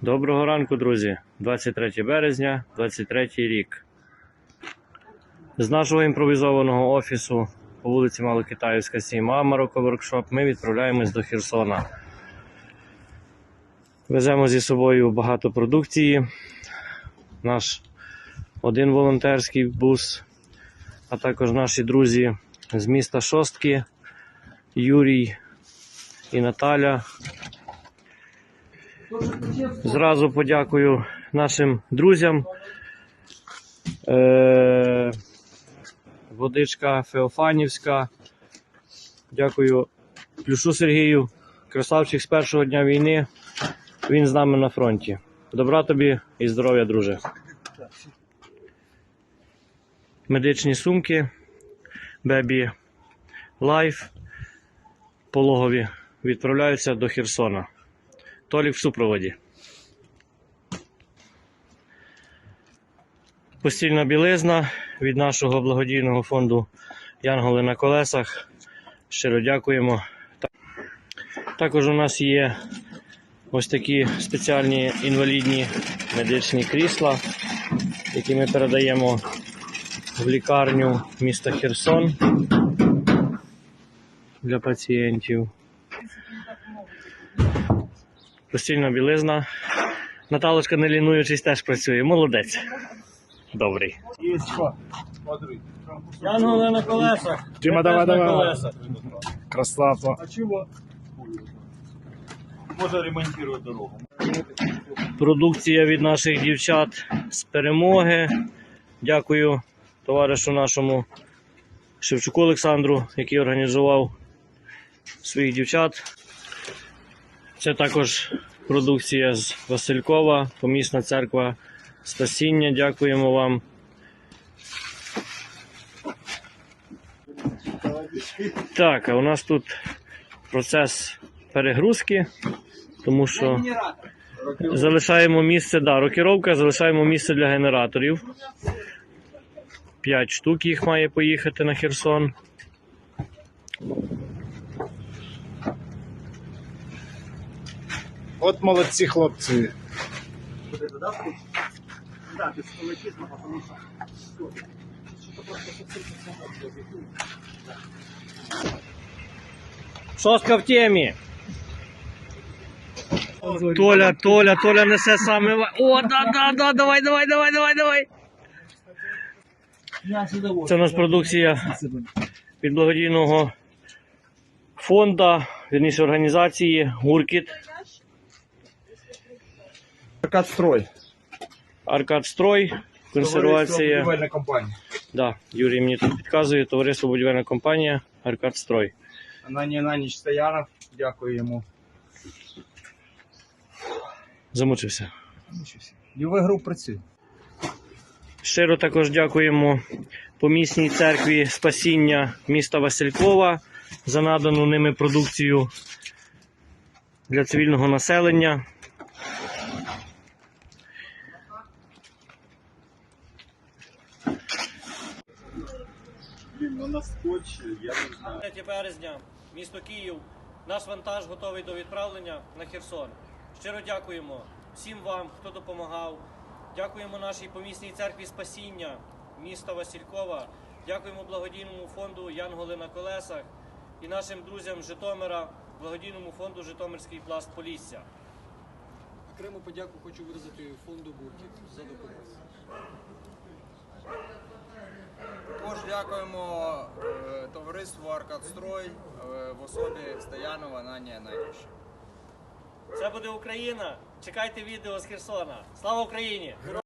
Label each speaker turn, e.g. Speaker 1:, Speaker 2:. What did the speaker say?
Speaker 1: Доброго ранку, друзі. 23 березня, 23 рік. З нашого імпровізованого офісу по вулиці Малокитаївська 7А Марокко Воркшоп ми відправляємось до Херсона. Веземо зі собою багато продукції. Наш один волонтерський бус, а також наші друзі з міста Шостки, Юрій і Наталя. Зразу подякую нашим друзям. Е, водичка Феофанівська. Дякую Плюшу Сергію, красавчик з першого дня війни. Він з нами на фронті. Добра тобі і здоров'я, друже. Медичні сумки, Бебі Лайф, пологові відправляються до Херсона. Толік в супроводі. Постільна білизна від нашого благодійного фонду Янголи на колесах. Щиро дякуємо. Також у нас є ось такі спеціальні інвалідні медичні крісла, які ми передаємо в лікарню міста Херсон для пацієнтів. Постільна білизна. Наталочка, не лінуючись, теж працює. Молодець. Добрий.
Speaker 2: Є що?
Speaker 1: Янголи на колесах.
Speaker 2: Тима, давай,
Speaker 1: на
Speaker 2: давай.
Speaker 1: колесах.
Speaker 2: Красава.
Speaker 3: А чего? Можно ремонтировать дорогу.
Speaker 1: Продукція від наших дівчат з перемоги. Дякую товаришу нашому Шевчуку Олександру, який організував своїх дівчат. Це також продукція з Василькова, помісна церква Спасіння. Дякуємо вам. Так, а у нас тут процес перегрузки, тому що залишаємо місце, да, рокіровка, залишаємо місце для генераторів. П'ять штук їх має поїхати на Херсон.
Speaker 2: От молодці хлопці.
Speaker 3: Это, да, вкус? Да, без просто совсем
Speaker 1: Шостка в темі. Толя, Толя, Толя несе саме. О, да, да, да, давай, давай, давай, давай, давай. Це у нас продукція від благодійного фонду, вірніше організації Гуркіт,
Speaker 2: Аркад строй.
Speaker 1: Аркадстрой, консервація.
Speaker 2: Будівельна компанія.
Speaker 1: Да, Юрій мені тут підказує, товариство будівельна компанія Аркадстрой.
Speaker 2: На ні на ніч Стоянов. Дякую йому.
Speaker 1: Замучився.
Speaker 2: Юве груп працює.
Speaker 1: Щиро також дякуємо помісній церкві спасіння міста Василькова за надану ними продукцію для цивільного населення.
Speaker 3: На скотче, я не знаю.
Speaker 1: 3 березня, місто Київ. Наш вантаж готовий до відправлення на Херсон. Щиро дякуємо всім вам, хто допомагав. Дякуємо нашій помісній церкві Спасіння міста Василькова. Дякуємо благодійному фонду Янголи на колесах і нашим друзям Житомира, благодійному фонду Житомирський пласт Полісся.
Speaker 4: Окрему подяку хочу виразити фонду Буркіт за допомогу.
Speaker 5: Також дякуємо е, товариству Аркадстрой е, в особі Стоянова Нанія Найбільше.
Speaker 1: Це буде Україна. Чекайте відео з Херсона. Слава Україні!